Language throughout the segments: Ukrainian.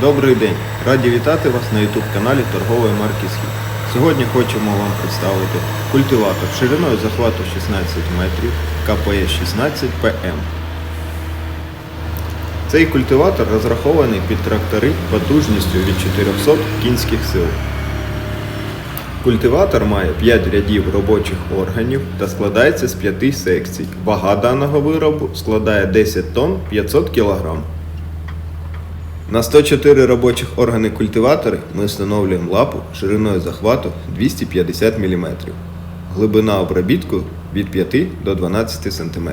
Добрий день! Раді вітати вас на YouTube каналі торгової марки Схід. Сьогодні хочемо вам представити культиватор шириною захвату 16 метрів КПС 16 ПМ. Цей культиватор розрахований під трактори потужністю від 400 кінських сил. Культиватор має 5 рядів робочих органів та складається з 5 секцій. Вага даного виробу складає 10 тонн 500 кг. На 104 робочих органи культиватори ми встановлюємо лапу шириною захвату 250 мм. Глибина обробітку від 5 до 12 см.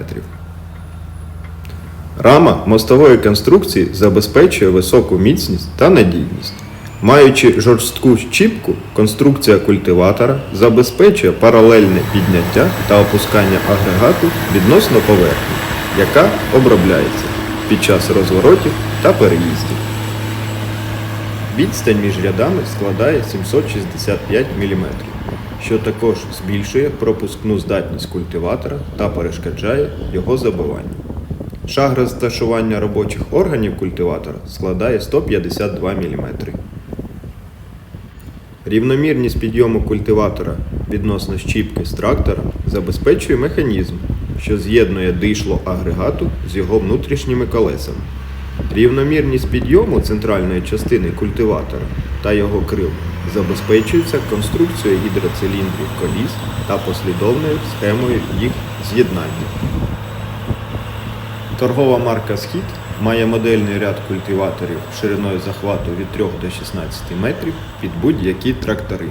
Рама мостової конструкції забезпечує високу міцність та надійність. Маючи жорстку щіпку, конструкція культиватора забезпечує паралельне підняття та опускання агрегату відносно поверхні, яка обробляється під час розворотів та переїздів. Відстань між рядами складає 765 мм, що також збільшує пропускну здатність культиватора та перешкоджає його забиванню. Шаг розташування робочих органів культиватора складає 152 мм. Рівномірність підйому культиватора відносно щіпки з трактора забезпечує механізм, що з'єднує дишло агрегату з його внутрішніми колесами. Рівномірність підйому центральної частини культиватора та його крил забезпечується конструкцією гідроциліндрів коліс та послідовною схемою їх з'єднання. Торгова марка Схід має модельний ряд культиваторів шириною захвату від 3 до 16 метрів під будь-які трактори.